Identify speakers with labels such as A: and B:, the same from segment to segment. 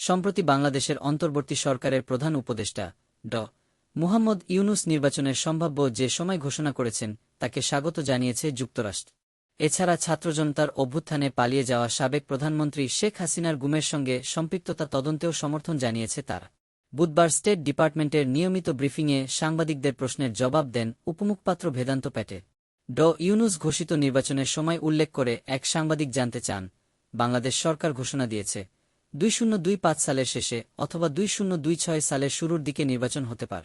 A: সম্প্রতি বাংলাদেশের অন্তর্বর্তী সরকারের প্রধান উপদেষ্টা ড। মুহাম্মদ ইউনুস নির্বাচনের সম্ভাব্য যে সময় ঘোষণা করেছেন, তাকে স্বাগত জানিয়েছে যুক্তরাষ্ট্র। এছাড়া ছাত্রজনতার অভ্যুত্থানে পালিয়ে যাওয়া সাবেক প্রধানমন্ত্রী শেখ হাসিনার গুমের সঙ্গে সম্পৃক্ততা তদন্তেও সমর্থন জানিয়েছে তারা। বুধবার স্টেট ডিপার্টমেন্টের নিয়মিত ব্রিফিংয়ে সাংবাদিকদের প্রশ্নের জবাব দেন উপমুখপাত্র ভেদান্ত প্যাটে ড ইউনুস ঘোষিত নির্বাচনের সময় উল্লেখ করে এক সাংবাদিক জানতে চান, বাংলাদেশ সরকার ঘোষণা দিয়েছে। দুই শূন্য দুই পাঁচ সালের শেষে অথবা দুই শূন্য দুই ছয় সালের শুরুর দিকে নির্বাচন হতে পার।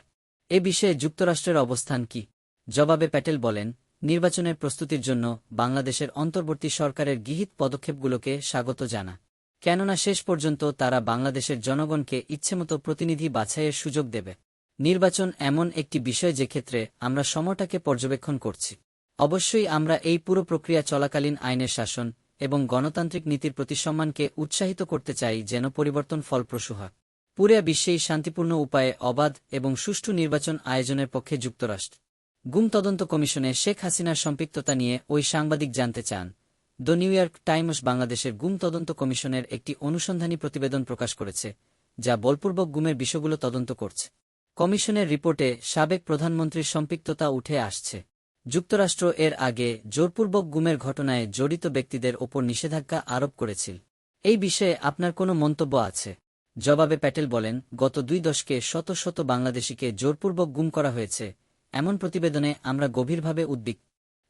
A: এ বিষয়ে যুক্তরাষ্ট্রের অবস্থান কি? জবাবে প্যাটেল বলেন, নির্বাচনের প্রস্তুতির জন্য বাংলাদেশের অন্তর্বর্তী সরকারের গৃহীত পদক্ষেপগুলোকে স্বাগত জানা। কেননা শেষ পর্যন্ত তারা বাংলাদেশের জনগণকে ইচ্ছেমতো প্রতিনিধি বাছাইয়ের সুযোগ দেবে। নির্বাচন এমন একটি বিষয় যে ক্ষেত্রে আমরা সময়টাকে পর্যবেক্ষণ করছি। অবশ্যই আমরা এই পুরো প্রক্রিয়া চলাকালীন আইনের শাসন এবং গণতান্ত্রিক নীতির প্রতি সম্মানকে উৎসাহিত করতে চাই যেন পরিবর্তন ফলপ্রসূ হয়। পুরিয়া বিশ্বেই শান্তিপূর্ণ উপায়ে অবাধ এবং সুষ্ঠু নির্বাচন আয়োজনের পক্ষে যুক্তরাষ্ট্র। গুম তদন্ত কমিশনে শেখ হাসিনার সম্পৃক্ততা নিয়ে ওই সাংবাদিক জানতে চান। দ্য নিউ ইয়র্ক টাইমস বাংলাদেশের গুম তদন্ত কমিশনের একটি অনুসন্ধানী প্রতিবেদন প্রকাশ করেছে, যা বলপূর্বক গুমের বিষয়গুলো তদন্ত করছে। কমিশনের রিপোর্টে সাবেক প্রধানমন্ত্রীর সম্পৃক্ততা উঠে আসছে। যুক্তরাষ্ট্র এর আগে জোরপূর্বক গুমের ঘটনায় জড়িত ব্যক্তিদের ওপর নিষেধাজ্ঞা আরোপ করেছিল। এই বিষয়ে আপনার কোনো মন্তব্য আছে? জবাবে প্যাটেল বলেন, গত দুই দশকে শত শত বাংলাদেশিকে জোরপূর্বক গুম করা হয়েছে। এমন প্রতিবেদনে আমরা গভীরভাবে উদ্বিগ্ন।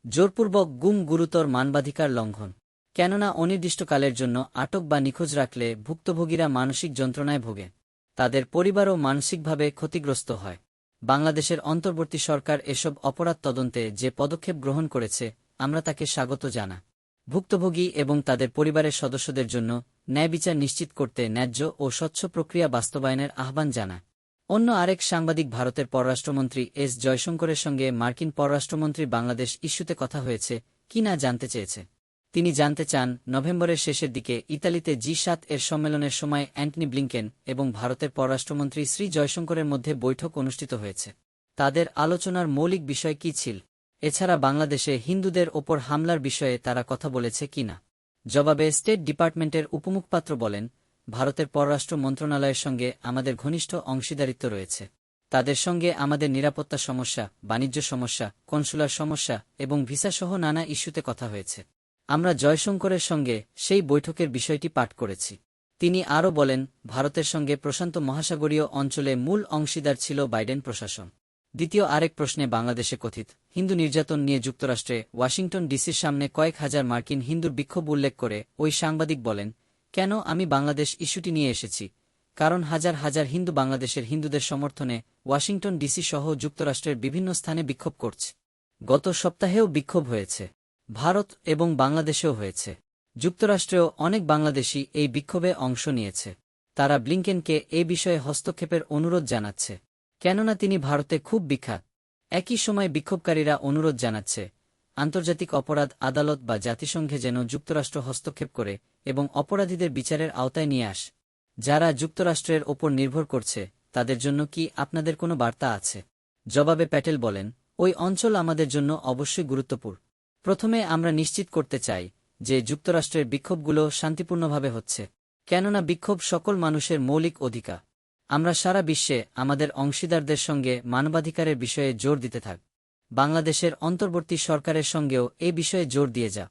A: জোরপূর্বক গুম গুরুতর মানবাধিকার লঙ্ঘন। কেননা অনির্দিষ্টকালের জন্য আটক বা নিখোঁজ রাখলে ভুক্তভোগীরা মানসিক যন্ত্রণায় ভোগে। তাদের পরিবারও মানসিকভাবে ক্ষতিগ্রস্ত হয়। বাংলাদেশের অন্তর্বর্তী সরকার এসব অপরাধ তদন্তে যে পদক্ষেপ গ্রহণ করেছে, আমরা তাকে স্বাগত জানা। ভুক্তভোগী এবং তাদের পরিবারের সদস্যদের জন্য ন্যায় বিচার নিশ্চিত করতে ন্যায্য ও স্বচ্ছ প্রক্রিয়া বাস্তবায়নের আহ্বান জানা। অন্য আরেক সাংবাদিক ভারতের পররাষ্ট্রমন্ত্রী এস জয়শঙ্করের সঙ্গে মার্কিন পররাষ্ট্রমন্ত্রী বাংলাদেশ ইস্যুতে কথা হয়েছে, কি না জানতে চেয়েছে। তিনি জানতে চান, নভেম্বরের শেষের দিকে ইতালিতে জি সাত এর সম্মেলনের সময় অ্যান্টনি ব্লিংকেন এবং ভারতের পররাষ্ট্রমন্ত্রী শ্রী জয়শঙ্করের মধ্যে বৈঠক অনুষ্ঠিত হয়েছে। তাদের আলোচনার মৌলিক বিষয় কি ছিল? এছাড়া বাংলাদেশে হিন্দুদের ওপর হামলার বিষয়ে তারা কথা বলেছে কিনা জবাবে স্টেট ডিপার্টমেন্টের উপমুখপাত্র বলেন, ভারতের পররাষ্ট্র মন্ত্রণালয়ের সঙ্গে আমাদের ঘনিষ্ঠ অংশীদারিত্ব রয়েছে। তাদের সঙ্গে আমাদের নিরাপত্তা সমস্যা, বাণিজ্য সমস্যা, কনসুলার সমস্যা এবং ভিসাসহ নানা ইস্যুতে কথা হয়েছে। আমরা জয়শঙ্করের সঙ্গে সেই বৈঠকের বিষয়টি পাঠ করেছি। তিনি আরও বলেন, ভারতের সঙ্গে প্রশান্ত মহাসাগরীয় অঞ্চলে মূল অংশীদার ছিল বাইডেন প্রশাসন। দ্বিতীয় আরেক প্রশ্নে বাংলাদেশে কথিত, হিন্দু নির্যাতন নিয়ে যুক্তরাষ্ট্রে ওয়াশিংটন ডিসির সামনে কয়েক হাজার মার্কিন হিন্দুর বিক্ষোভ উল্লেখ করে ওই সাংবাদিক বলেন, কেন আমি বাংলাদেশ ইস্যুটি নিয়ে এসেছি? কারণ হাজার হাজার হিন্দু বাংলাদেশের হিন্দুদের সমর্থনে ওয়াশিংটন ডিসি সহ যুক্তরাষ্ট্রের বিভিন্ন স্থানে বিক্ষোভ করছে। গত সপ্তাহেও বিক্ষোভ হয়েছে। ভারত এবং বাংলাদেশেও হয়েছে। যুক্তরাষ্ট্রেও অনেক বাংলাদেশি এই বিক্ষোভে অংশ নিয়েছে। তারা ব্লিংকেনকে এ বিষয়ে হস্তক্ষেপের অনুরোধ জানাচ্ছে। কেননা তিনি ভারতে খুব বিখ্যাত। একই সময় বিক্ষোভকারীরা অনুরোধ জানাচ্ছে, আন্তর্জাতিক অপরাধ আদালত বা জাতিসংঘে যেন যুক্তরাষ্ট্র হস্তক্ষেপ করে এবং অপরাধীদের বিচারের আওতায় নিয়ে আস। যারা যুক্তরাষ্ট্রের ওপর নির্ভর করছে, তাদের জন্য কি আপনাদের কোনো বার্তা আছে? জবাবে প্যাটেল বলেন, ওই অঞ্চল আমাদের জন্য অবশ্যই গুরুত্বপূর্ণ। প্রথমে আমরা নিশ্চিত করতে চাই যে যুক্তরাষ্ট্রের বিক্ষোভগুলো শান্তিপূর্ণভাবে হচ্ছে, কেননা বিক্ষোভ সকল মানুষের মৌলিক অধিকার। আমরা সারা বিশ্বে আমাদের অংশীদারদের সঙ্গে মানবাধিকারের বিষয়ে জোর দিতে থাক। বাংলাদেশের অন্তর্বর্তী সরকারের সঙ্গেও এ বিষয়ে জোর দিয়ে যা।